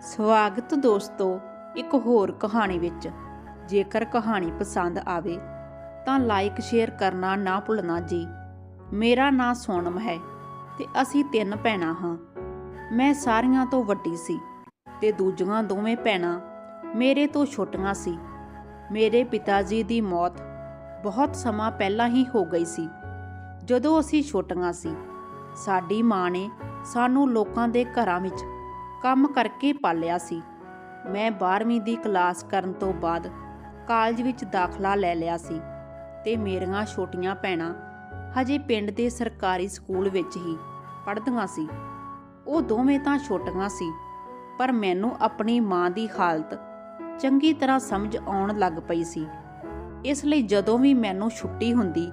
ਸਵਾਗਤ ਦੋਸਤੋ ਇੱਕ ਹੋਰ ਕਹਾਣੀ ਵਿੱਚ। ਜੇਕਰ ਕਹਾਣੀ ਪਸੰਦ ਆਵੇ ਤਾਂ ਲਾਈਕ ਸ਼ੇਅਰ ਕਰਨਾ ਨਾ ਭੁੱਲਣਾ ਜੀ। ਮੇਰਾ ਨਾਂ ਸੋਨਮ ਹੈ ਤੇ ਅਸੀਂ ਤਿੰਨ ਭੈਣਾਂ ਹਾਂ। ਮੈਂ ਸਾਰੀਆਂ ਤੋਂ ਵੱਡੀ ਸੀ ਤੇ ਦੂਜੀਆਂ ਦੋਵੇਂ ਭੈਣਾਂ ਮੇਰੇ ਤੋਂ ਛੋਟੀਆਂ ਸੀ। ਮੇਰੇ ਪਿਤਾ ਜੀ ਦੀ ਮੌਤ ਬਹੁਤ ਸਮਾਂ ਪਹਿਲਾਂ ਹੀ ਹੋ ਗਈ ਸੀ। ਜਦੋਂ ਅਸੀਂ ਛੋਟੀਆਂ ਸੀ, ਸਾਡੀ ਮਾਂ ਨੇ ਸਾਨੂੰ ਲੋਕਾਂ ਦੇ ਘਰਾਂ ਵਿੱਚ ਕੰਮ ਕਰਕੇ ਪਾਲਿਆ ਸੀ। ਮੈਂ 12ਵੀਂ ਦੀ ਕਲਾਸ ਕਰਨ ਤੋਂ ਬਾਅਦ ਕਾਲਜ ਵਿੱਚ ਦਾਖਲਾ ਲੈ ਲਿਆ ਸੀ ਤੇ ਮੇਰੀਆਂ ਛੋਟੀਆਂ ਭੈਣਾਂ ਹਜੇ ਪਿੰਡ ਦੇ ਸਰਕਾਰੀ ਸਕੂਲ ਵਿੱਚ ਹੀ ਪੜ੍ਹਦੀਆਂ ਸੀ। ਉਹ ਦੋਵੇਂ ਤਾਂ ਛੋਟੀਆਂ ਸੀ, ਪਰ ਮੈਨੂੰ ਆਪਣੀ ਮਾਂ ਦੀ ਹਾਲਤ ਚੰਗੀ ਤਰ੍ਹਾਂ ਸਮਝ ਆਉਣ ਲੱਗ ਪਈ ਸੀ। ਇਸ ਲਈ ਜਦੋਂ ਵੀ ਮੈਨੂੰ ਛੁੱਟੀ ਹੁੰਦੀ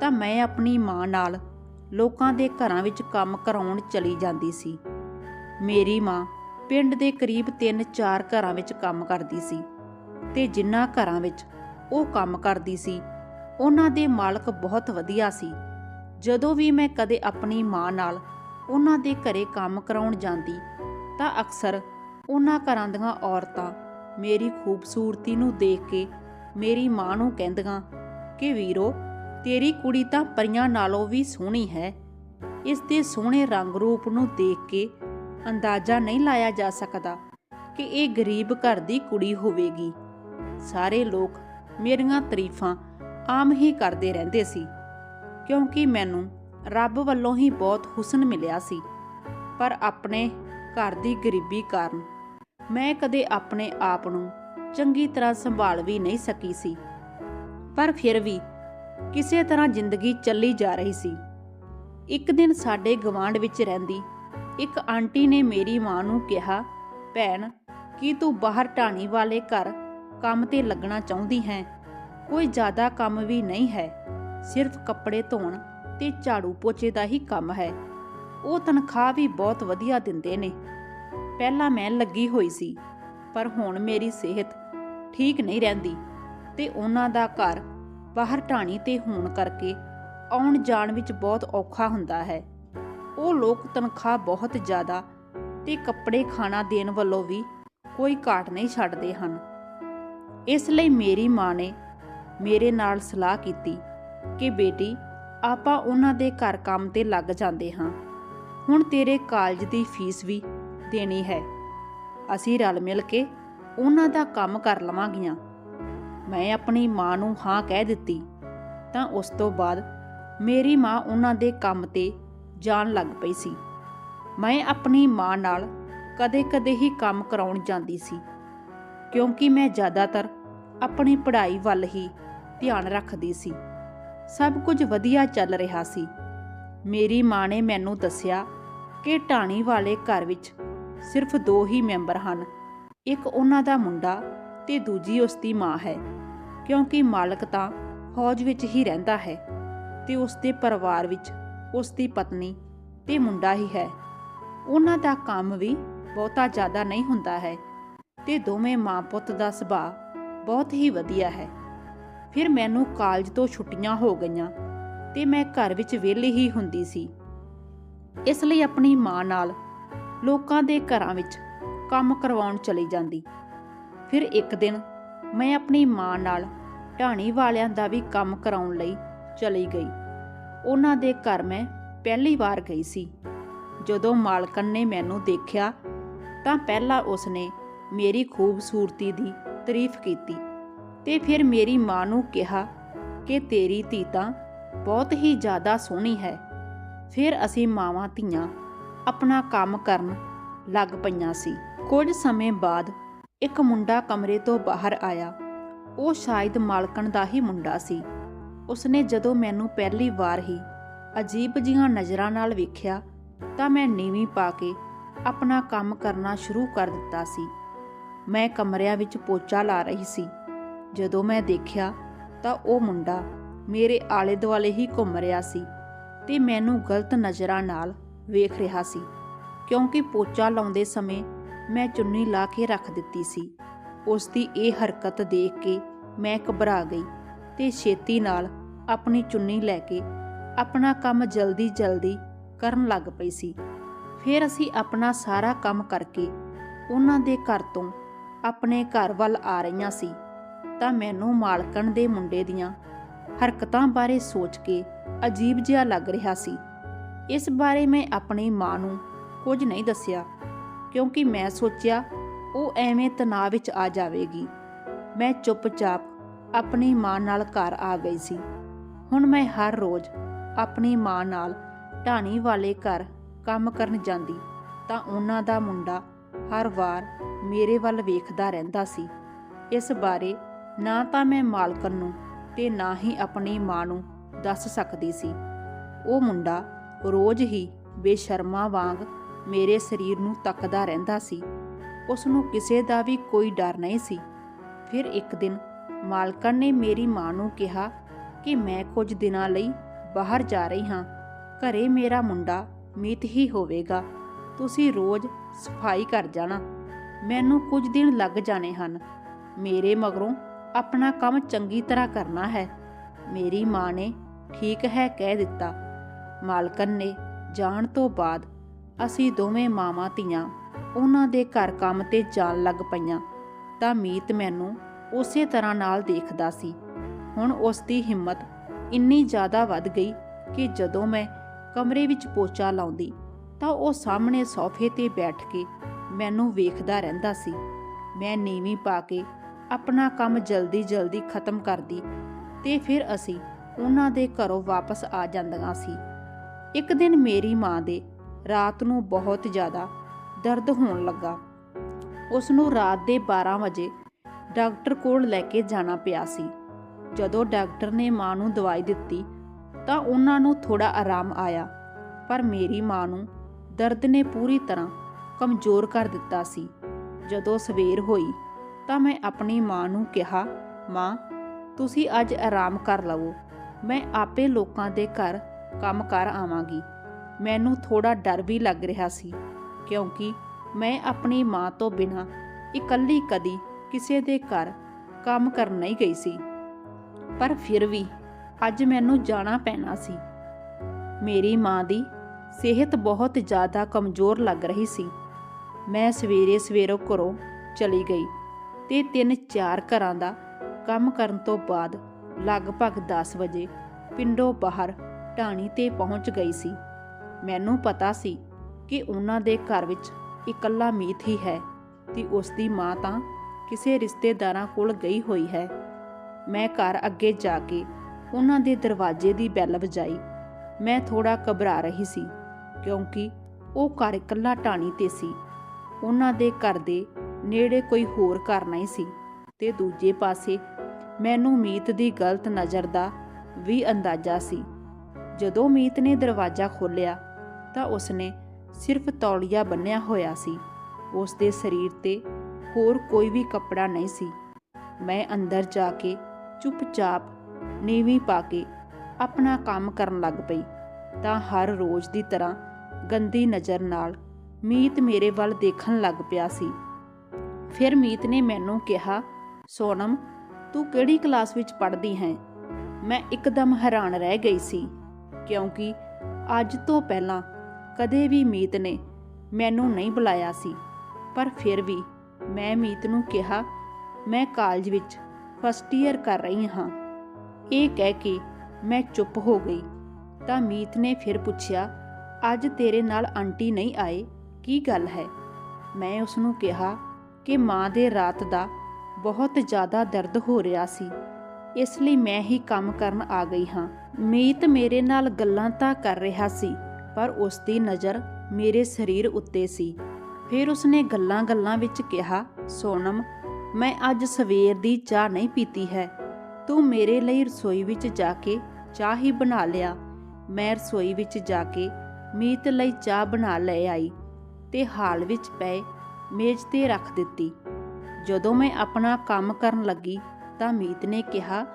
ਤਾਂ ਮੈਂ ਆਪਣੀ ਮਾਂ ਨਾਲ ਲੋਕਾਂ ਦੇ ਘਰਾਂ ਵਿੱਚ ਕੰਮ ਕਰਾਉਣ ਚਲੀ ਜਾਂਦੀ ਸੀ। ਮੇਰੀ ਮਾਂ ਪਿੰਡ ਦੇ ਕਰੀਬ 3-4 ਘਰਾਂ ਵਿੱਚ ਕੰਮ ਕਰਦੀ ਸੀ ਤੇ ਜਿਨ੍ਹਾਂ ਘਰਾਂ ਵਿੱਚ ਉਹ ਕੰਮ ਕਰਦੀ ਸੀ, ਉਹਨਾਂ ਦੇ ਮਾਲਕ ਬਹੁਤ ਵਧੀਆ ਸੀ। ਜਦੋਂ ਵੀ ਮੈਂ ਕਦੇ ਆਪਣੀ ਮਾਂ ਨਾਲ ਉਹਨਾਂ ਦੇ ਘਰੇ ਕੰਮ ਕਰਾਉਣ ਜਾਂਦੀ, ਤਾਂ ਅਕਸਰ ਉਹਨਾਂ ਘਰਾਂ ਦੀਆਂ ਔਰਤਾਂ ਮੇਰੀ ਖੂਬਸੂਰਤੀ ਨੂੰ ਦੇਖ ਕੇ ਮੇਰੀ ਮਾਂ ਨੂੰ ਕਹਿੰਦੀਆਂ ਕਿ ਵੀਰੋ, ਤੇਰੀ ਕੁੜੀ ਤਾਂ ਪਰੀਆਂ ਨਾਲੋਂ ਵੀ ਸੋਹਣੀ ਹੈ। ਇਸ ਦੇ ਸੋਹਣੇ ਰੰਗ ਰੂਪ ਨੂੰ ਦੇਖ ਕੇ ਅੰਦਾਜ਼ਾ ਨਹੀਂ ਲਾਇਆ ਜਾ ਸਕਦਾ ਕਿ ਇਹ ਗਰੀਬ ਘਰ ਦੀ ਕੁੜੀ ਹੋਵੇਗੀ। ਸਾਰੇ ਲੋਕ ਮੇਰੀਆਂ ਤਾਰੀਫਾਂ ਆਮ ਹੀ ਕਰਦੇ ਰਹਿੰਦੇ ਸੀ, ਕਿਉਂਕਿ ਮੈਨੂੰ ਰੱਬ ਵੱਲੋਂ ਹੀ ਬਹੁਤ ਹੁਸਨ ਮਿਲਿਆ ਸੀ। ਪਰ ਆਪਣੇ ਘਰ ਦੀ ਗਰੀਬੀ ਕਾਰਨ ਮੈਂ ਕਦੇ ਆਪਣੇ ਆਪ ਨੂੰ ਚੰਗੀ ਤਰ੍ਹਾਂ ਸੰਭਾਲ ਵੀ ਨਹੀਂ ਸਕੀ ਸੀ। ਪਰ ਫਿਰ ਵੀ ਕਿਸੇ ਤਰ੍ਹਾਂ ਜ਼ਿੰਦਗੀ ਚੱਲੀ ਜਾ ਰਹੀ ਸੀ। ਇੱਕ ਦਿਨ ਸਾਡੇ ਗਵਾਂਢ ਵਿੱਚ ਰਹਿੰਦੀ ਇੱਕ ਆਂਟੀ ਨੇ ਮੇਰੀ ਮਾਂ ਨੂੰ ਕਿਹਾ, ਭੈਣ, ਕੀ ਤੂੰ ਬਾਹਰ ਢਾਣੀ ਵਾਲੇ ਘਰ ਕੰਮ ਤੇ ਲੱਗਣਾ ਚਾਹੁੰਦੀ ਹੈ? ਕੋਈ ਜ਼ਿਆਦਾ ਕੰਮ ਵੀ ਨਹੀਂ ਹੈ। ਸਿਰਫ ਕੱਪੜੇ ਧੋਣ ਤੇ ਝਾੜੂ ਪੋਚੇ ਦਾ ਹੀ ਕੰਮ ਹੈ। ਉਹ ਤਨਖਾਹ ਵੀ ਬਹੁਤ ਵਧੀਆ ਦਿੰਦੇ ਨੇ। ਪਹਿਲਾਂ ਮੈਂ ਲੱਗੀ ਹੋਈ ਸੀ, ਪਰ ਹੁਣ ਮੇਰੀ ਸਿਹਤ ਠੀਕ ਨਹੀਂ ਰਹਿੰਦੀ ਤੇ ਉਹਨਾਂ ਦਾ ਘਰ ਬਾਹਰ ਢਾਣੀ ਤੇ ਹੋਣ ਕਰਕੇ ਆਉਣ ਜਾਣ ਵਿੱਚ ਬਹੁਤ ਔਖਾ ਹੁੰਦਾ ਹੈ। ਉਹ ਲੋਕ ਤਨਖਾਹ ਬਹੁਤ ਜ਼ਿਆਦਾ ਤੇ ਕੱਪੜੇ ਖਾਣਾ ਦੇਣ ਵੱਲੋਂ ਵੀ ਕੋਈ ਘਾਟ ਨਹੀਂ ਛੱਡਦੇ ਹਨ। ਇਸ ਲਈ ਮੇਰੀ ਮਾਂ ਨੇ ਮੇਰੇ ਨਾਲ ਸਲਾਹ ਕੀਤੀ ਕਿ ਬੇਟੀ, ਆਪਾਂ ਉਹਨਾਂ ਦੇ ਘਰ ਕੰਮ ਤੇ ਲੱਗ ਜਾਂਦੇ ਹਾਂ। ਹੁਣ ਤੇਰੇ ਕਾਲਜ ਦੀ ਫੀਸ ਵੀ ਦੇਣੀ ਹੈ। ਅਸੀਂ ਰਲ ਮਿਲ ਕੇ ਉਹਨਾਂ ਦਾ ਕੰਮ ਕਰ ਲਵਾਂਗੀਆਂ। ਮੈਂ ਆਪਣੀ ਮਾਂ ਨੂੰ ਹਾਂ ਕਹਿ ਦਿੱਤੀ। ਤਾਂ ਉਸ ਤੋਂ ਬਾਅਦ ਮੇਰੀ ਮਾਂ ਉਹਨਾਂ ਦੇ ਕੰਮ ਤੇ ਜਾਣ ਲੱਗ ਪਈ ਸੀ। ਮੈਂ ਆਪਣੀ ਮਾਂ ਨਾਲ ਕਦੇ-ਕਦੇ ਹੀ ਕੰਮ ਕਰਾਉਣ ਜਾਂਦੀ ਸੀ, ਕਿਉਂਕਿ ਮੈਂ ਜ਼ਿਆਦਾਤਰ ਆਪਣੀ ਪੜ੍ਹਾਈ ਵੱਲ ਹੀ ਧਿਆਨ ਰੱਖਦੀ ਸੀ। ਸਭ ਕੁਝ ਵਧੀਆ ਚੱਲ ਰਿਹਾ ਸੀ। ਮੇਰੀ ਮਾਂ ਨੇ ਮੈਨੂੰ ਦੱਸਿਆ ਕਿ ਢਾਣੀ ਵਾਲੇ ਘਰ ਵਿੱਚ ਸਿਰਫ ਦੋ ਹੀ ਮੈਂਬਰ ਹਨ, ਇੱਕ ਉਹਨਾਂ ਦਾ ਮੁੰਡਾ ਤੇ ਦੂਜੀ ਉਸ ਦੀ ਮਾਂ ਹੈ, ਕਿਉਂਕਿ ਮਾਲਕ ਤਾਂ ਫੌਜ ਵਿੱਚ ਹੀ ਰਹਿੰਦਾ ਹੈ ਤੇ ਉਸ ਦੇ ਪਰਿਵਾਰ ਵਿੱਚ ਉਸ ਦੀ ਪਤਨੀ ਤੇ ਮੁੰਡਾ ਹੀ ਹੈ। ਉਹਨਾਂ ਦਾ ਕੰਮ ਵੀ ਬਹੁਤਾ ਜ਼ਿਆਦਾ ਨਹੀਂ ਹੁੰਦਾ ਹੈ ਤੇ ਦੋਵੇਂ ਮਾਂ ਪੁੱਤ ਦਾ ਸੁਭਾਅ ਬਹੁਤ ਹੀ ਵਧੀਆ ਹੈ। ਫਿਰ ਮੈਨੂੰ ਕਾਲਜ ਤੋਂ ਛੁੱਟੀਆਂ ਹੋ ਗਈਆਂ ਤੇ ਮੈਂ ਘਰ ਵਿੱਚ ਵਿਹਲੀ ਹੀ ਹੁੰਦੀ ਸੀ। ਇਸ ਲਈ ਆਪਣੀ ਮਾਂ ਨਾਲ ਲੋਕਾਂ ਦੇ ਘਰਾਂ ਵਿੱਚ ਕੰਮ ਕਰਵਾਉਣ ਚਲੀ ਜਾਂਦੀ। ਫਿਰ ਇੱਕ ਦਿਨ ਮੈਂ ਆਪਣੀ ਮਾਂ ਨਾਲ ਢਾਣੀ ਵਾਲਿਆਂ ਦਾ ਵੀ ਕੰਮ ਕਰਾਉਣ ਲਈ ਚਲੀ ਗਈ। ਉਹਨਾਂ ਦੇ ਘਰ ਮੈਂ ਪਹਿਲੀ ਵਾਰ ਗਈ ਸੀ। ਜਦੋਂ ਮਾਲਕਨ ਨੇ ਮੈਨੂੰ ਦੇਖਿਆ, ਤਾਂ ਪਹਿਲਾਂ ਉਸਨੇ ਮੇਰੀ ਖੂਬਸੂਰਤੀ ਦੀ ਤਾਰੀਫ ਕੀਤੀ ਤੇ ਫਿਰ ਮੇਰੀ ਮਾਂ ਨੂੰ ਕਿਹਾ ਕਿ ਤੇਰੀ ਧੀ ਤਾਂ ਬਹੁਤ ਹੀ ਜ਼ਿਆਦਾ ਸੋਹਣੀ ਹੈ। ਫਿਰ ਅਸੀਂ ਮਾਵਾਂ ਧੀਆਂ ਆਪਣਾ ਕੰਮ ਕਰਨ ਲੱਗ ਪਈਆਂ ਸੀ। ਕੁਝ ਸਮੇਂ ਬਾਅਦ ਇੱਕ ਮੁੰਡਾ ਕਮਰੇ ਤੋਂ ਬਾਹਰ ਆਇਆ। ਉਹ ਸ਼ਾਇਦ ਮਾਲਕਣ ਦਾ ਹੀ ਮੁੰਡਾ ਸੀ। ਉਸਨੇ ਜਦੋਂ ਮੈਨੂੰ ਪਹਿਲੀ ਵਾਰ ਹੀ ਅਜੀਬ ਜੀਆਂ ਨਜ਼ਰਾਂ ਨਾਲ ਵੇਖਿਆ ਤਾਂ ਮੈਂ ਨੀਵੀਂ ਪਾ ਕੇ ਆਪਣਾ ਕੰਮ ਕਰਨਾ ਸ਼ੁਰੂ ਕਰ ਦਿੱਤਾ ਸੀ। ਮੈਂ ਕਮਰਿਆਂ ਵਿੱਚ ਪੋਚਾ ਲਾ ਰਹੀ ਸੀ। ਜਦੋਂ ਮੈਂ ਦੇਖਿਆ ਤਾਂ ਉਹ ਮੁੰਡਾ ਮੇਰੇ ਆਲੇ ਦੁਆਲੇ ਹੀ ਘੁੰਮ ਰਿਹਾ ਸੀ ਤੇ ਮੈਨੂੰ ਗਲਤ ਨਜ਼ਰਾਂ ਨਾਲ ਵੇਖ ਰਿਹਾ ਸੀ, ਕਿਉਂਕਿ ਪੋਚਾ ਲਾਉਂਦੇ ਸਮੇਂ ਮੈਂ ਚੁੰਨੀ ਲਾ ਕੇ ਰੱਖ ਦਿੱਤੀ ਸੀ। ਉਸ ਦੀ ਇਹ ਹਰਕਤ ਦੇਖ ਕੇ ਮੈਂ ਘਬਰਾ ਗਈ ਤੇ ਛੇਤੀ ਨਾਲ ਆਪਣੀ ਚੁੰਨੀ ਲੈ ਕੇ ਆਪਣਾ ਕੰਮ ਜਲਦੀ-ਜਲਦੀ ਕਰਨ ਲੱਗ ਪਈ ਸੀ। ਫਿਰ ਅਸੀਂ ਆਪਣਾ ਸਾਰਾ ਕੰਮ ਕਰਕੇ ਉਹਨਾਂ ਦੇ ਘਰ ਤੋਂ ਆਪਣੇ ਘਰ ਵੱਲ ਆ ਰਹੀਆਂ ਸੀ। ਤਾਂ ਮੈਨੂੰ ਮਾਲਕਣ ਦੇ ਮੁੰਡੇ ਦੀਆਂ ਹਰਕਤਾਂ ਬਾਰੇ ਸੋਚ ਕੇ ਅਜੀਬ ਜਿਹਾ ਲੱਗ ਰਿਹਾ ਸੀ। ਇਸ ਬਾਰੇ ਮੈਂ ਆਪਣੀ ਮਾਂ ਨੂੰ ਕੁਝ ਨਹੀਂ ਦੱਸਿਆ, ਕਿਉਂਕਿ ਮੈਂ ਸੋਚਿਆ ਉਹ ਐਵੇਂ ਤਣਾਅ ਵਿੱਚ ਆ ਜਾਵੇਗੀ। ਮੈਂ ਚੁੱਪਚਾਪ ਆਪਣੀ ਮਾਂ ਨਾਲ ਘਰ ਆ ਗਈ ਸੀ। ਹੁਣ ਮੈਂ ਹਰ ਰੋਜ਼ ਆਪਣੀ ਮਾਂ ਨਾਲ ਢਾਣੀ ਵਾਲੇ ਘਰ ਕੰਮ ਕਰਨ ਜਾਂਦੀ, ਤਾਂ ਉਹਨਾਂ ਦਾ ਮੁੰਡਾ ਹਰ ਵਾਰ ਮੇਰੇ ਵੱਲ ਵੇਖਦਾ ਰਹਿੰਦਾ ਸੀ। ਇਸ ਬਾਰੇ ਨਾ ਤਾਂ ਮੈਂ ਮਾਲਕਨ ਨੂੰ ਤੇ ਨਾ ਹੀ ਆਪਣੀ ਮਾਂ ਨੂੰ ਦੱਸ ਸਕਦੀ ਸੀ। ਉਹ ਮੁੰਡਾ ਰੋਜ਼ ਹੀ ਬੇਸ਼ਰਮਾ ਵਾਂਗ ਮੇਰੇ ਸਰੀਰ ਨੂੰ ਤੱਕਦਾ ਰਹਿੰਦਾ ਸੀ। ਉਸ ਨੂੰ ਕਿਸੇ ਦਾ ਵੀ ਕੋਈ ਡਰ ਨਹੀਂ ਸੀ। ਫਿਰ ਇੱਕ ਦਿਨ ਮਾਲਕਨ ਨੇ ਮੇਰੀ ਮਾਂ ਨੂੰ ਕਿਹਾ ਕਿ ਮੈਂ ਕੁਝ ਦਿਨਾਂ ਲਈ ਬਾਹਰ ਜਾ ਰਹੀ ਹਾਂ। ਘਰੇ ਮੇਰਾ ਮੁੰਡਾ ਮੀਤ ਹੀ ਹੋਵੇਗਾ। ਤੁਸੀਂ ਰੋਜ਼ ਸਫ਼ਾਈ ਕਰ ਜਾਣਾ। ਮੈਨੂੰ ਕੁਝ ਦਿਨ ਲੱਗ ਜਾਣੇ ਹਨ। ਮੇਰੇ ਮਗਰੋਂ ਆਪਣਾ ਕੰਮ ਚੰਗੀ ਤਰ੍ਹਾਂ ਕਰਨਾ ਹੈ। ਮੇਰੀ ਮਾਂ ਨੇ ਠੀਕ ਹੈ ਕਹਿ ਦਿੱਤਾ। ਮਾਲਕਨ ਨੇ ਜਾਣ ਤੋਂ ਬਾਅਦ ਅਸੀਂ ਦੋਵੇਂ ਮਾਵਾਂ ਧੀਆਂ ਉਹਨਾਂ ਦੇ ਘਰ ਕੰਮ ਤੇ ਜਾਣ ਲੱਗ ਪਈਆਂ ਤਾਂ ਮੀਤ ਮੈਨੂੰ ਉਸੇ ਤਰ੍ਹਾਂ ਨਾਲ ਦੇਖਦਾ ਸੀ। ਹੁਣ ਉਸ ਦੀ ਹਿੰਮਤ ਇੰਨੀ ਜ਼ਿਆਦਾ ਵੱਧ ਗਈ ਕਿ ਜਦੋਂ ਮੈਂ ਕਮਰੇ ਵਿੱਚ ਪੋਚਾ ਲਾਉਂਦੀ ਤਾਂ ਉਹ ਸਾਹਮਣੇ ਸੋਫੇ ਤੇ ਬੈਠ ਕੇ ਮੈਨੂੰ ਵੇਖਦਾ ਰਹਿੰਦਾ ਸੀ। ਮੈਂ ਨੀਵੀਂ ਪਾ ਕੇ ਆਪਣਾ ਕੰਮ ਜਲਦੀ-ਜਲਦੀ ਖਤਮ ਕਰਦੀ ਤੇ ਫਿਰ ਅਸੀਂ ਉਹਨਾਂ ਦੇ ਘਰੋਂ ਵਾਪਸ ਆ ਜਾਂਦੀਆਂ ਸੀ। ਇੱਕ ਦਿਨ ਮੇਰੀ ਮਾਂ ਦੇ ਰਾਤ ਨੂੰ ਬਹੁਤ ਜ਼ਿਆਦਾ ਦਰਦ ਹੋਣ ਲੱਗਾ। ਉਸ ਨੂੰ ਰਾਤ ਦੇ 12 ਵਜੇ ਡਾਕਟਰ ਕੋਲ ਲੈ ਕੇ ਜਾਣਾ ਪਿਆ ਸੀ। ਜਦੋਂ ਡਾਕਟਰ ਨੇ ਮਾਂ ਨੂੰ ਦਵਾਈ ਦਿੱਤੀ ਤਾਂ ਉਹਨਾਂ ਨੂੰ ਥੋੜਾ ਆਰਾਮ ਆਇਆ, ਪਰ ਮੇਰੀ ਮਾਂ ਨੂੰ ਦਰਦ ਨੇ ਪੂਰੀ ਤਰ੍ਹਾਂ ਕਮਜ਼ੋਰ ਕਰ ਦਿੱਤਾ ਸੀ। ਜਦੋਂ ਸਵੇਰ ਹੋਈ ਤਾਂ ਮੈਂ ਆਪਣੀ ਮਾਂ ਨੂੰ ਕਿਹਾ, ਮਾਂ, ਤੁਸੀਂ ਅੱਜ ਆਰਾਮ ਕਰ ਲਵੋ। ਮੈਂ ਆਪੇ ਲੋਕਾਂ ਦੇ ਘਰ ਕੰਮ ਕਰ ਆਵਾਂਗੀ। ਮੈਨੂੰ ਥੋੜਾ ਡਰ ਵੀ ਲੱਗ ਰਿਹਾ ਸੀ, ਕਿਉਂਕਿ ਮੈਂ ਆਪਣੀ ਮਾਂ ਤੋਂ ਬਿਨਾਂ ਇਕੱਲੀ ਕਦੀ ਕਿਸੇ ਦੇ ਘਰ ਕੰਮ ਕਰਨ ਨਹੀਂ ਗਈ ਸੀ। ਪਰ ਫਿਰ ਵੀ ਅੱਜ ਮੈਨੂੰ ਜਾਣਾ ਪੈਣਾ ਸੀ। ਮੇਰੀ ਮਾਂ ਦੀ ਸਿਹਤ ਬਹੁਤ ਜ਼ਿਆਦਾ ਕਮਜ਼ੋਰ ਲੱਗ ਰਹੀ ਸੀ। ਮੈਂ ਸਵੇਰੇ ਸਵੇਰੋਂ ਘਰੋਂ ਚਲੀ ਗਈ ਤੇ ਤਿੰਨ ਚਾਰ ਘਰਾਂ ਦਾ ਕੰਮ ਕਰਨ ਤੋਂ ਬਾਅਦ ਲਗਭਗ 10 ਵਜੇ ਪਿੰਡੋਂ ਬਾਹਰ ਢਾਣੀ ਤੇ ਪਹੁੰਚ ਗਈ ਸੀ। ਮੈਨੂੰ ਪਤਾ ਸੀ ਕਿ ਉਹਨਾਂ ਦੇ ਘਰ ਵਿੱਚ ਇਕੱਲਾ ਮੀਤ ਹੀ ਹੈ ਤੇ ਉਸ ਦੀ ਮਾਂ ਤਾਂ ਕਿਸੇ ਰਿਸ਼ਤੇਦਾਰਾਂ ਕੋਲ ਗਈ ਹੋਈ ਹੈ। ਮੈਂ ਘਰ ਅੱਗੇ ਜਾ ਕੇ ਉਹਨਾਂ ਦੇ ਦਰਵਾਜ਼ੇ ਦੀ ਬੈਲ ਵਜਾਈ। ਮੈਂ ਥੋੜਾ ਘਬਰਾ ਰਹੀ ਸੀ, ਕਿਉਂਕਿ ਉਹ ਘਰ ਇਕੱਲਾ ਟਾਣੀ ਤੇ ਸੀ। ਉਹਨਾਂ ਦੇ ਘਰ ਦੇ ਨੇੜੇ ਕੋਈ ਹੋਰ ਘਰ ਨਹੀਂ ਸੀ ਤੇ ਦੂਜੇ ਪਾਸੇ ਮੈਨੂੰ ਮੀਤ ਦੀ ਗਲਤ ਨਜ਼ਰ ਦਾ ਵੀ ਅੰਦਾਜ਼ਾ ਸੀ। ਜਦੋਂ ਮੀਤ ਨੇ ਦਰਵਾਜ਼ਾ ਖੋਲ੍ਹਿਆ ਤਾਂ ਉਸਨੇ ਸਿਰਫ ਤੌਲੀਆ ਬੰਨਿਆ ਹੋਇਆ ਸੀ। ਉਸ ਦੇ ਸਰੀਰ ਤੇ ਹੋਰ ਕੋਈ ਵੀ ਕੱਪੜਾ ਨਹੀਂ ਸੀ। ਮੈਂ ਅੰਦਰ ਜਾ ਕੇ ਚੁੱਪਚਾਪ ਨੀਵੀਂ ਪਾ ਕੇ ਆਪਣਾ ਕੰਮ ਕਰਨ ਲੱਗ ਪਈ। ਤਾਂ ਹਰ ਰੋਜ਼ ਦੀ ਤਰ੍ਹਾਂ ਗੰਦੀ ਨਜ਼ਰ ਨਾਲ ਮੀਤ ਮੇਰੇ ਵੱਲ ਦੇਖਣ ਲੱਗ ਪਿਆ ਸੀ। ਫਿਰ ਮੀਤ ਨੇ ਮੈਨੂੰ ਕਿਹਾ, ਸੋਨਮ, ਤੂੰ ਕਿਹੜੀ ਕਲਾਸ ਵਿੱਚ ਪੜ੍ਹਦੀ ਹੈ? ਮੈਂ ਇੱਕਦਮ ਹੈਰਾਨ ਰਹਿ ਗਈ ਸੀ, ਕਿਉਂਕਿ ਅੱਜ ਤੋਂ ਪਹਿਲਾਂ ਕਦੇ ਵੀ ਮੀਤ ਨੇ ਮੈਨੂੰ ਨਹੀਂ ਬੁਲਾਇਆ ਸੀ। ਪਰ ਫਿਰ ਵੀ ਮੈਂ ਮੀਤ ਨੂੰ ਕਿਹਾ, ਮੈਂ ਕਾਲਜ ਵਿੱਚ ਫਸਟ ਈਅਰ ਕਰ ਰਹੀ ਹਾਂ। ਇਹ ਕਹਿ ਕੇ ਮੈਂ ਚੁੱਪ ਹੋ ਗਈ। ਤਾਂ ਮੀਤ ਨੇ ਫਿਰ ਪੁੱਛਿਆ, ਅੱਜ ਤੇਰੇ ਨਾਲ ਆਂਟੀ ਨਹੀਂ ਆਏ? ਕੀ ਗੱਲ ਹੈ? ਮੈਂ ਉਸ ਨੂੰ ਕਿਹਾ ਕਿ ਮਾਂ ਦੇ ਰਾਤ ਦਾ ਬਹੁਤ ਜ਼ਿਆਦਾ ਦਰਦ ਹੋ ਰਿਹਾ ਸੀ। ਇਸ ਲਈ ਮੈਂ ਹੀ ਕੰਮ ਕਰਨ ਆ ਗਈ ਹਾਂ। ਮੀਤ ਮੇਰੇ ਨਾਲ ਗੱਲਾਂ ਤਾਂ ਕਰ ਰਿਹਾ ਸੀ, ਪਰ ਉਸ ਦੀ ਨਜ਼ਰ ਮੇਰੇ ਸਰੀਰ ਉੱਤੇ ਸੀ। ਫਿਰ ਉਸਨੇ ਗੱਲਾਂ-ਗੱਲਾਂ ਵਿੱਚ ਕਿਹਾ, ਸੋਨਮ ਮੈਂ ਅੱਜ ਸਵੇਰ ਦੀ ਚਾਹ ਨਹੀਂ ਪੀਤੀ ਹੈ। ਤੂੰ ਮੇਰੇ ਲਈ ਰਸੋਈ ਵਿੱਚ ਜਾ ਕੇ ਚਾਹ ਹੀ ਬਣਾ ਲਿਆ। ਮੈਂ ਰਸੋਈ ਵਿੱਚ ਜਾ ਕੇ ਮੀਤ ਲਈ ਚਾਹ ਬਣਾ ਲੈ ਆਈ ਤੇ ਹਾਲ ਵਿੱਚ ਪਏ ਮੇਜ਼ ਤੇ ਰੱਖ ਦਿੱਤੀ। ਜਦੋਂ ਮੈਂ ਆਪਣਾ ਕੰਮ ਕਰਨ ਲੱਗੀ ਤਾਂ ਮੀਤ ਨੇ ਕਿਹਾ,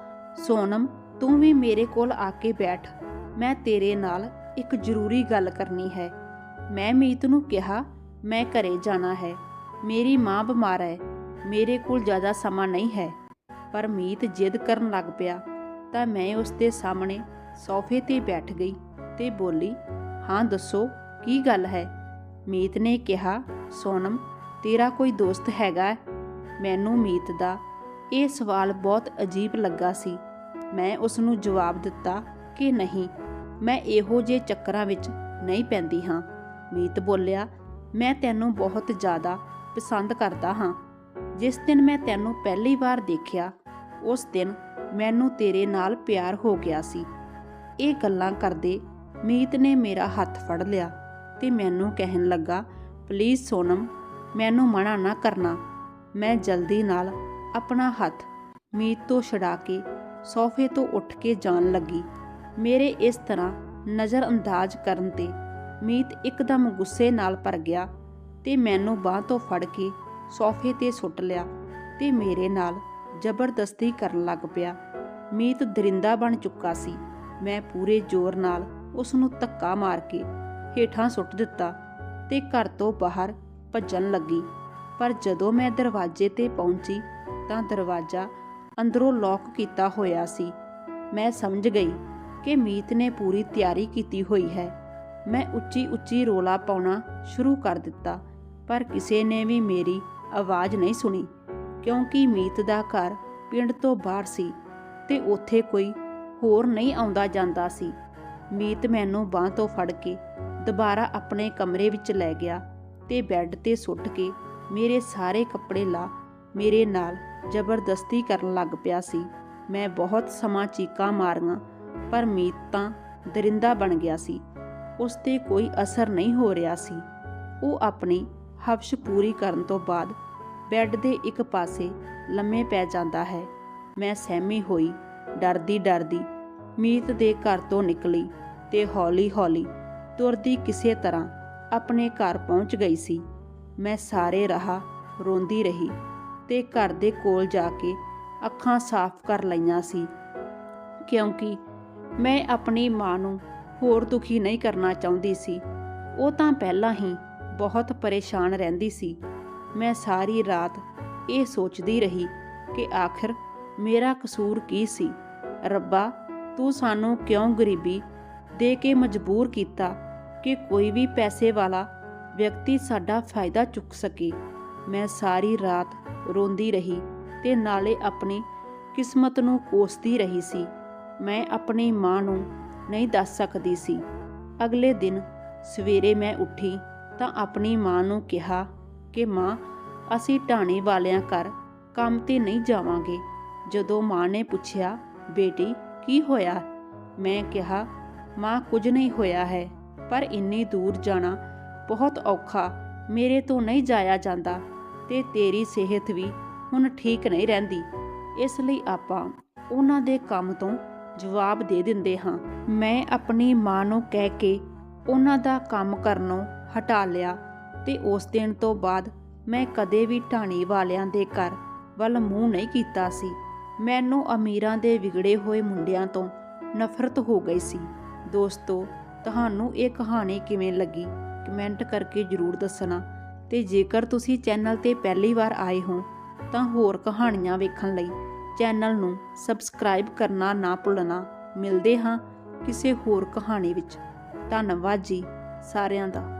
ਸੋਨਮ, ਤੂੰ ਵੀ ਮੇਰੇ ਕੋਲ ਆ ਕੇ ਬੈਠ। ਮੈਂ ਤੇਰੇ ਨਾਲ ਇੱਕ ਜ਼ਰੂਰੀ ਗੱਲ ਕਰਨੀ ਹੈ। ਮੈਂ ਮੀਤ ਨੂੰ ਕਿਹਾ, ਮੈਂ ਘਰੇ ਜਾਣਾ ਹੈ। ਮੇਰੀ ਮਾਂ ਬਿਮਾਰ ਹੈ। ਮੇਰੇ ਕੋਲ ਜ਼ਿਆਦਾ ਸਮਾਂ ਨਹੀਂ ਹੈ। ਪਰ ਮੀਤ ਜਿੱਦ ਕਰਨ ਲੱਗ ਪਿਆ ਤਾਂ ਮੈਂ ਉਸ ਦੇ ਸਾਹਮਣੇ ਸੋਫੇ ਤੇ ਬੈਠ ਗਈ ਤੇ ਬੋਲੀ, ਹਾਂ, ਦੱਸੋ, ਕੀ ਗੱਲ ਹੈ? ਮੀਤ ਨੇ ਕਿਹਾ, ਸੋਨਮ, ਤੇਰਾ ਕੋਈ ਦੋਸਤ ਹੈਗਾ ਮੈਨੂੰ ਮੀਤ ਦਾ ਇਹ ਸਵਾਲ ਬਹੁਤ ਅਜੀਬ ਲੱਗਾ ਸੀ। ਮੈਂ ਉਸ ਨੂੰ ਜਵਾਬ ਦਿੱਤਾ ਕਿ ਨਹੀਂ, ਮੈਂ ਇਹੋ ਜਿਹੇ ਚੱਕਰਾਂ ਵਿੱਚ ਨਹੀਂ ਪੈਂਦੀ ਹਾਂ। ਮੀਤ ਬੋਲਿਆ, ਮੈਂ ਤੈਨੂੰ ਬਹੁਤ ਜ਼ਿਆਦਾ ਪਸੰਦ ਕਰਦਾ ਹਾਂ। ਜਿਸ ਦਿਨ ਮੈਂ ਤੈਨੂੰ ਪਹਿਲੀ ਵਾਰ ਦੇਖਿਆ, ਉਸ ਦਿਨ ਮੈਨੂੰ ਤੇਰੇ ਨਾਲ ਪਿਆਰ ਹੋ ਗਿਆ ਸੀ। ਇਹ ਗੱਲਾਂ ਕਰਦੇ ਮੀਤ ਨੇ ਮੇਰਾ ਹੱਥ ਫੜ ਲਿਆ ਤੇ ਮੈਨੂੰ ਕਹਿਣ ਲੱਗਾ ਪਲੀਜ਼ ਸੋਨਮ, ਮੈਨੂੰ ਮਨਾ ਨਾ ਕਰਨਾ। ਮੈਂ ਜਲਦੀ ਨਾਲ ਆਪਣਾ ਹੱਥ ਮੀਤ ਤੋਂ ਛਡਾ ਕੇ ਸੋਫੇ ਤੋਂ ਉੱਠ ਕੇ ਜਾਣ ਲੱਗੀ। ਮੇਰੇ ਇਸ ਤਰ੍ਹਾਂ ਨਜ਼ਰ ਅੰਦਾਜ਼ ਕਰਨ ਤੇ ਮੀਤ ਇੱਕਦਮ ਗੁੱਸੇ ਨਾਲ ਭਰ ਗਿਆ ਤੇ ਮੈਨੂੰ ਬਾਹ ਤੋਂ ਫੜ ਕੇ ਸੋਫੇ ਤੇ ਸੁੱਟ ਲਿਆ ਤੇ ਮੇਰੇ ਨਾਲ ਜ਼ਬਰਦਸਤੀ ਕਰਨ ਲੱਗ ਪਿਆ। ਮੀਤ ਦਰਿੰਦਾ ਬਣ ਚੁੱਕਾ ਸੀ। ਮੈਂ ਪੂਰੇ ਜ਼ੋਰ ਨਾਲ ਉਸ ਨੂੰ ਧੱਕਾ ਮਾਰ ਕੇ ਹੇਠਾਂ ਸੁੱਟ ਦਿੱਤਾ ਤੇ ਘਰ ਤੋਂ ਬਾਹਰ ਭੱਜਣ ਲੱਗੀ। ਪਰ ਜਦੋਂ ਮੈਂ ਦਰਵਾਜ਼ੇ ਤੇ ਪਹੁੰਚੀ ਤਾਂ ਦਰਵਾਜ਼ਾ ਅੰਦਰੋਂ ਲੌਕ ਕੀਤਾ ਹੋਇਆ ਸੀ। ਮੈਂ ਸਮਝ ਗਈ ਕਿ ਮੀਤ ਨੇ ਪੂਰੀ ਤਿਆਰੀ ਕੀਤੀ ਹੋਈ ਹੈ। ਮੈਂ ਉੱਚੀ ਉੱਚੀ ਰੋਲਾ ਪਾਉਣਾ ਸ਼ੁਰੂ ਕਰ ਦਿੱਤਾ, ਪਰ ਕਿਸੇ ਨੇ ਵੀ ਮੇਰੀ ਆਵਾਜ਼ ਨਹੀਂ ਸੁਣੀ, ਕਿਉਂਕਿ ਮੀਤ ਦਾ ਘਰ ਪਿੰਡ ਤੋਂ ਬਾਹਰ ਸੀ ਤੇ ਉੱਥੇ ਕੋਈ ਹੋਰ ਨਹੀਂ ਆਉਂਦਾ ਜਾਂਦਾ ਸੀ। ਮੀਤ ਮੈਨੂੰ ਬਾਹ ਤੋਂ ਫੜ ਕੇ ਦੁਬਾਰਾ ਆਪਣੇ ਕਮਰੇ ਵਿੱਚ ਲੈ ਗਿਆ ਤੇ ਬੈੱਡ ਤੇ ਸੁੱਟ ਕੇ ਮੇਰੇ ਸਾਰੇ ਕੱਪੜੇ ਲਾ ਮੇਰੇ ਨਾਲ ਜ਼ਬਰਦਸਤੀ ਕਰਨ ਲੱਗ ਪਿਆ ਸੀ। ਮੈਂ ਬਹੁਤ ਸਮਾਂ ਚੀਕਾਂ ਮਾਰੀਆਂ, ਪਰ ਮੀਤ ਤਾਂ ਦਰਿੰਦਾ ਬਣ ਗਿਆ ਸੀ। ਉਸ ਤੇ ਕੋਈ ਅਸਰ ਨਹੀਂ ਹੋ ਰਿਹਾ ਸੀ। ਉਹ ਆਪਣੀ ਹਵਸ਼ ਪੂਰੀ ਕਰਨ ਤੋਂ ਬਾਅਦ ਬੈੱਡ ਦੇ ਇੱਕ ਪਾਸੇ ਲੰਮੇ ਪੈ ਜਾਂਦਾ ਹੈ। ਮੈਂ ਸਹਿਮੀ ਹੋਈ, ਡਰਦੀ ਡਰਦੀ। ਮੀਤ ਦੇ ਘਰ ਤੋਂ ਨਿਕਲੀ ਤੇ ਹੌਲੀ-ਹੌਲੀ ਤੁਰਦੀ ਕਿਸੇ ਤਰ੍ਹਾਂ ਆਪਣੇ ਘਰ ਪਹੁੰਚ ਗਈ ਸੀ। ਮੈਂ ਸਾਰੇ ਰਾਹ ਰੋਂਦੀ ਰਹੀ ਤੇ ਘਰ ਦੇ ਕੋਲ ਜਾ ਕੇ ਅੱਖਾਂ ਸਾਫ਼ ਕਰ ਲਈਆਂ ਸੀ। ਕਿਉਂਕਿ ਮੈਂ ਆਪਣੀ ਮਾਂ ਨੂੰ ਹੋਰ ਦੁਖੀ ਨਹੀਂ ਕਰਨਾ ਚਾਹੁੰਦੀ ਸੀ। ਉਹ ਤਾਂ ਪਹਿਲਾਂ ਹੀ ਬਹੁਤ ਪਰੇਸ਼ਾਨ ਰਹਿੰਦੀ ਸੀ। ਮੈਂ ਸਾਰੀ ਰਾਤ ਇਹ ਸੋਚਦੀ ਰਹੀ ਕਿ ਆਖਿਰ ਮੇਰਾ ਕਸੂਰ ਕੀ ਸੀ? ਰੱਬਾ, ਤੂੰ ਸਾਨੂੰ ਕਿਉਂ ਗਰੀਬੀ ਦੇ ਕੇ ਮਜਬੂਰ ਕੀਤਾ ਕਿ ਕੋਈ ਵੀ ਪੈਸੇ ਵਾਲਾ ਵਿਅਕਤੀ ਸਾਡਾ ਫਾਇਦਾ ਚੁੱਕ ਸਕੇ? ਮੈਂ ਸਾਰੀ ਰਾਤ ਰੋਂਦੀ ਰਹੀ ਤੇ ਨਾਲੇ ਆਪਣੀ ਕਿਸਮਤ ਨੂੰ ਕੋਸਦੀ ਰਹੀ ਸੀ। ਮੈਂ ਆਪਣੀ ਮਾਂ ਨੂੰ ਨਹੀਂ ਦੱਸ ਸਕਦੀ ਸੀ। ਅਗਲੇ ਦਿਨ ਸਵੇਰੇ ਮੈਂ ਉੱਠੀ ਤਾਂ ਆਪਣੀ ਮਾਂ ਨੂੰ ਕਿਹਾ ਕਿ, ਮਾਂ, ਅਸੀਂ ਢਾਣੀ ਵਾਲਿਆਂ ਘਰ ਕੰਮ ਤੇ ਨਹੀਂ ਜਾਵਾਂਗੇ। ਜਦੋਂ ਮਾਂ ਨੇ ਪੁੱਛਿਆ, ਬੇਟੀ, ਕੀ ਹੋਇਆ? ਮੈਂ ਕਿਹਾ, ਮਾਂ, ਕੁਝ ਨਹੀਂ ਹੋਇਆ ਹੈ, ਪਰ ਇੰਨੀ ਦੂਰ ਜਾਣਾ ਬਹੁਤ ਔਖਾ। ਮੇਰੇ ਤੋਂ ਨਹੀਂ ਜਾਇਆ ਜਾਂਦਾ ਤੇ ਤੇਰੀ ਸਿਹਤ ਵੀ ਹੁਣ ਠੀਕ ਨਹੀਂ ਰਹਿੰਦੀ। ਇਸ ਲਈ ਆਪਾਂ ਉਹਨਾਂ ਦੇ ਕੰਮ ਤੋਂ ਜਵਾਬ ਦੇ ਦਿੰਦੇ ਹਾਂ। ਮੈਂ ਆਪਣੀ ਮਾਂ ਨੂੰ ਕਹਿ ਕੇ ਉਹਨਾਂ ਦਾ ਕੰਮ ਕਰਨੋਂ ਹਟਾ ਲਿਆ ਤੇ ਉਸ ਦਿਨ ਤੋਂ ਬਾਅਦ ਮੈਂ ਕਦੇ ਵੀ ਢਾਣੀ ਵਾਲਿਆਂ ਦੇ ਘਰ ਵੱਲ ਮੂੰਹ ਨਹੀਂ ਕੀਤਾ ਸੀ। ਮੈਨੂੰ ਅਮੀਰਾਂ ਦੇ ਵਿਗੜੇ ਹੋਏ ਮੁੰਡਿਆਂ ਤੋਂ ਨਫ਼ਰਤ ਹੋ ਗਈ ਸੀ। ਦੋਸਤੋ, ਤੁਹਾਨੂੰ ਇਹ ਕਹਾਣੀ ਕਿਵੇਂ ਲੱਗੀ? ਕਮੈਂਟ ਕਰਕੇ ਜਰੂਰ ਦੱਸਣਾ ਤੇ ਜੇਕਰ ਤੁਸੀਂ ਚੈਨਲ ਤੇ ਪਹਿਲੀ ਵਾਰ ਆਏ ਹੋ, ਤਾਂ ਹੋਰ ਕਹਾਣੀਆਂ ਵੇਖਣ ਲਈ ਚੈਨਲ ਨੂੰ ਸਬਸਕ੍ਰਾਈਬ ਕਰਨਾ ਨਾ ਭੁੱਲਣਾ। ਮਿਲਦੇ ਹਾਂ ਕਿਸੇ ਹੋਰ ਕਹਾਣੀ ਵਿੱਚ। ਧੰਨਵਾਦ ਜੀ ਸਾਰਿਆਂ ਦਾ।